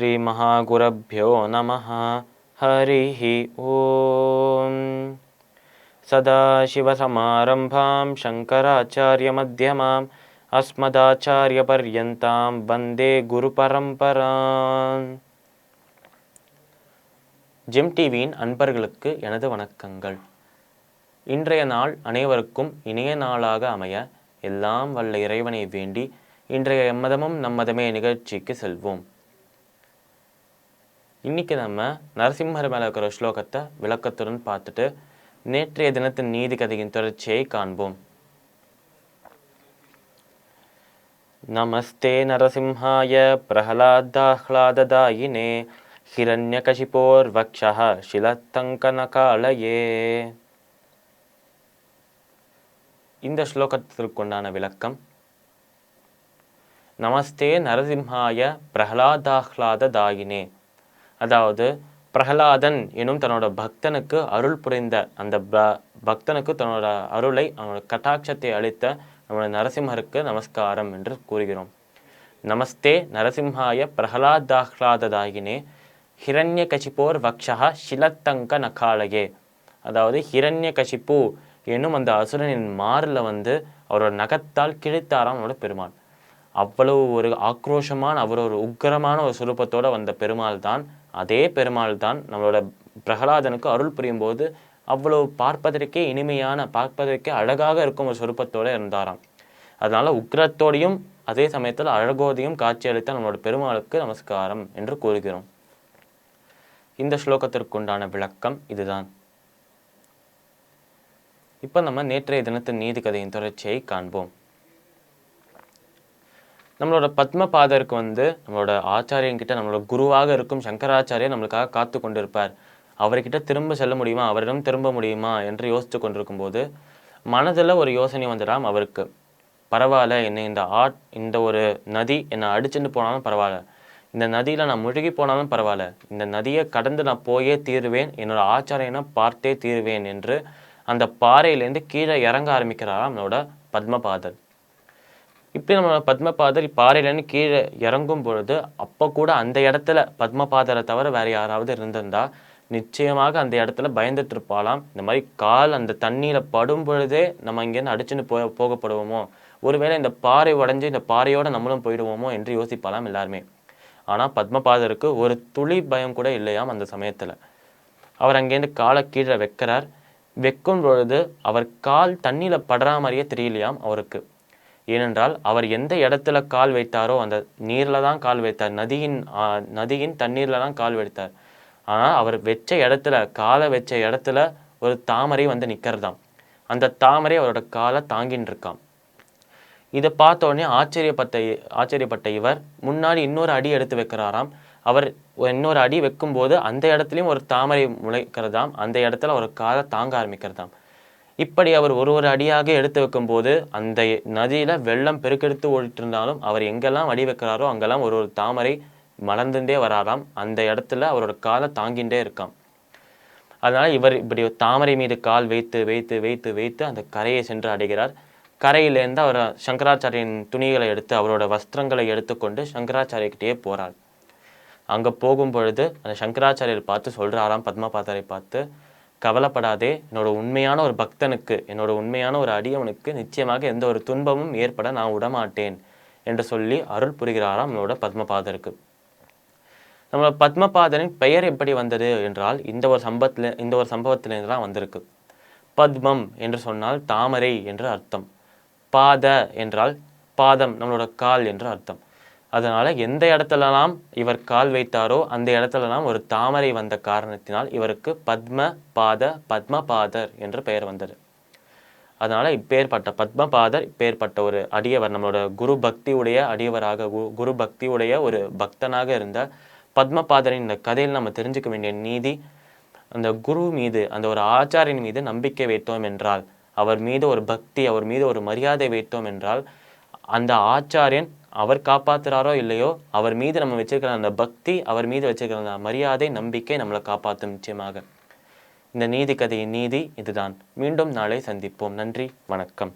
श्रीमहागुरभ्यो नमः हरिः ॐ सदाशिवसमारम्भां शङ्कराचार्यमध्यमाम् अस्मदाचार्यपर्यन्तां वन्दे குருபரம்பரான் ஜெம் டிவியின் அன்பர்களுக்கு எனது வணக்கங்கள் இன்றைய நாள் அனைவருக்கும் இனிய நாளாக அமைய எல்லாம் வல்ல இறைவனை வேண்டி இன்றைய எம்மதமும் நம்மதமே நிகழ்ச்சிக்கு செல்வோம் இன்னைக்கு நம்ம நரசிம்மர் மேலே இருக்கிற ஸ்லோகத்தை விளக்கத்துடன் பார்த்துட்டு நேற்றைய தினத்தின் நீதி கதையின் தொடர்ச்சியை காண்போம். நமஸ்தே நரசிம்ஹாய பிரஹலாதாஹ்லாததாயினே ஹிரண்யகசிபோர்வக்ஷா சிலத்தங்கனகாலயே இந்த ஸ்லோகத்திற்குண்டான விளக்கம் நமஸ்தே நரசிம்ஹாய பிரஹலாதாஹ்லாததாயினே அதாவது பிரகலாதன் எனும் தன்னோட பக்தனுக்கு அருள் புரிந்த அந்த ப பக்தனுக்கு தன்னோட அருளை அவனோட கட்டாட்சத்தை அளித்த நம்மளோட நரசிம்மருக்கு நமஸ்காரம் என்று கூறுகிறோம். நமஸ்தே நரசிம்ஹாய பிரகலாதாஹ்லாததாகினே ஹிரண்ய கசிப்போர் வக்ஷா ஷிலத்தங்க நகாலயே. அதாவது ஹிரண்ய கசிப்பு என்னும் அந்த அசுரனின் மாறில் வந்து அவரோட நகத்தால் கிழித்தாராம் அவனோட பெருமாள். அவ்வளவு ஒரு ஆக்ரோஷமான அவர் ஒரு உக்கிரமான ஒரு சுரூபத்தோடு வந்த பெருமாள் தான் அதே பெருமாள் தான் நம்மளோட பிரகலாதனுக்கு அருள் புரியும் போது அவ்வளோ பார்ப்பதற்கே இனிமையான பார்ப்பதற்கே அழகாக இருக்கும் ஒரு சொருப்பத்தோடு இருந்தாராம். அதனால் உக்கிரத்தோடையும் அதே சமயத்தில் அழகோதையும் காட்சியளித்த நம்மளோட பெருமாளுக்கு நமஸ்காரம் என்று கூறுகிறோம். இந்த ஸ்லோகத்திற்குண்டான விளக்கம் இதுதான். இப்போ நம்ம நேற்றைய தினத்தின் நீதி கதையின் தொடர்ச்சியை காண்போம். நம்மளோட பத்மபாதருக்கு வந்து நம்மளோட ஆச்சாரியங்கிட்ட நம்மளோட குருவாக இருக்கும் சங்கராச்சாரியர் நம்மளுக்காக காத்து கொண்டிருப்பார். அவர்கிட்ட திரும்ப செல்ல முடியுமா? அவரிடம் திரும்ப முடியுமா? என்று யோசித்து கொண்டிருக்கும் போது மனதில் ஒரு யோசனை வந்துடாம் அவருக்கு. பரவாயில்ல என்னை இந்த ஆட் இந்த ஒரு நதி என்னை அடிச்சுட்டு போனாலும் பரவாயில்ல. இந்த நதியில் நான் முழுகி போனாலும் பரவாயில்ல. இந்த நதியை கடந்து நான் போயே தீருவேன். என்னோட ஆச்சாரியனை பார்த்தே தீருவேன் என்று அந்த பாறையிலேருந்து கீழே இறங்க ஆரம்பிக்கிறாராம் நம்மளோட பத்மபாதர். இப்படி நம்ம பத்மபாதர் பாறையிலேருந்து கீழே இறங்கும் பொழுது அப்போ கூட அந்த இடத்துல பத்மபாதரை தவிர வேறு யாராவது இருந்திருந்தா நிச்சயமாக அந்த இடத்துல பயந்துட்டு இருப்பாளாம் இந்த மாதிரி கால் அந்த தண்ணியில் படும் பொழுதே நம்ம இங்கேருந்து அடிச்சுன்னு போ போகப்படுவோமோ? ஒருவேளை இந்த பாறை உடஞ்சி இந்த பாறையோட நம்மளும் போயிடுவோமோ என்று யோசிப்பாலாம் எல்லாருமே. ஆனால் பத்மபாதருக்கு ஒரு துளி பயம் கூட இல்லையாம் அந்த சமயத்தில். அவர் அங்கேருந்து காலை கீழே வைக்கிறார். வைக்கும் பொழுது அவர் கால் தண்ணியில் படுற மாதிரியே தெரியலையாம் அவருக்கு. ஏனென்றால் அவர் எந்த இடத்துல கால் வைத்தாரோ அந்த நீரில் தான் கால் வைத்தார். நதியின் நதியின் தண்ணீரில் தான் கால் வைத்தார். ஆனால் அவர் வச்ச இடத்துல காலை வச்ச இடத்துல ஒரு தாமரை வந்து நிற்கிறதாம் அந்த தாமரை அவரோட காலை தாங்கின்னு இருக்கான் இதை பார்த்த உடனே ஆச்சரியப்பட்ட ஆச்சரியப்பட்ட இவர் முன்னாடி இன்னொரு அடி எடுத்து வைக்கிறாராம். அவர் இன்னொரு அடி வைக்கும்போது அந்த இடத்துலையும் ஒரு தாமரை முளைக்கிறதாம். அந்த இடத்துல ஒரு காலை தாங்க ஆரம்பிக்கிறதாம். இப்படி அவர் ஒரு ஒரு அடியாக எடுத்து வைக்கும்போது அந்த நதியில வெள்ளம் பெருக்கெடுத்து ஓடிட்டு இருந்தாலும் அவர் எங்கெல்லாம் அடி வைக்கிறாரோ அங்கெல்லாம் ஒரு ஒரு தாமரை மலர்ந்துட்டே வராராம் அந்த இடத்துல அவரோட காலை தாங்கிண்டே இருக்காம். அதனால் இவர் இப்படி தாமரை மீது கால் வைத்து வைத்து வைத்து வைத்து அந்த கரையை சென்று அடைகிறார். கரையிலேருந்து அவர் சங்கராச்சாரியின் துணிகளை எடுத்து அவரோட வஸ்திரங்களை எடுத்துக்கொண்டு சங்கராச்சாரியக்கிட்டே போறார். அங்கே போகும் பொழுது அந்த சங்கராச்சாரியர் பார்த்து சொல்றாராம் பத்மபாதரை பார்த்து கவலைப்படாதே. என்னோட உண்மையான ஒரு பக்தனுக்கு என்னோட உண்மையான ஒரு அடியவனுக்கு நிச்சயமாக எந்த ஒரு துன்பமும் ஏற்பட நான் விடமாட்டேன் என்று சொல்லி அருள் புரிகிறாராம் நம்மளோட பத்மபாதருக்கு. நம்ம பத்மபாதரின் பெயர் எப்படி வந்தது என்றால் இந்த ஒரு சம்பவத்தில் இந்த ஒரு சம்பவத்திலிருந்து தான் வந்திருக்கு. பத்மம் என்று சொன்னால் தாமரை என்று அர்த்தம். பாத என்றால் பாதம் நம்மளோட கால் என்று அர்த்தம். அதனால் எந்த இடத்துலலாம் இவர் கால் வைத்தாரோ அந்த இடத்துலலாம் ஒரு தாமரை வந்த காரணத்தினால் இவருக்கு பத்ம பாத பத்மபாதர் என்று பெயர் வந்தது. அதனால் இப்பேற்பட்ட பத்மபாதர் இப்பேற்பட்ட ஒரு அடியவர் நம்மளோட குரு பக்தியுடைய அடியவராக குரு பக்தியுடைய ஒரு பக்தனாக இருந்த பத்மபாதரின் இந்த கதையில் நம்ம தெரிஞ்சுக்க வேண்டிய நீதி அந்த குரு மீது அந்த ஒரு ஆச்சாரியின் மீது நம்பிக்கை வைத்தோம் என்றால் அவர் மீது ஒரு பக்தி அவர் மீது ஒரு மரியாதை வைத்தோம் என்றால் அந்த ஆச்சாரியன் அவர் காப்பாத்துறாரோ இல்லையோ அவர் மீது நம்ம வச்சிருக்கிற அந்த பக்தி அவர் மீது வச்சிருக்கிற அந்த மரியாதை நம்பிக்கை நம்மளை காப்பாற்றும் நிச்சயமாக. இந்த நீதி கதையின் நீதி இதுதான். மீண்டும் நாளை சந்திப்போம். நன்றி வணக்கம்.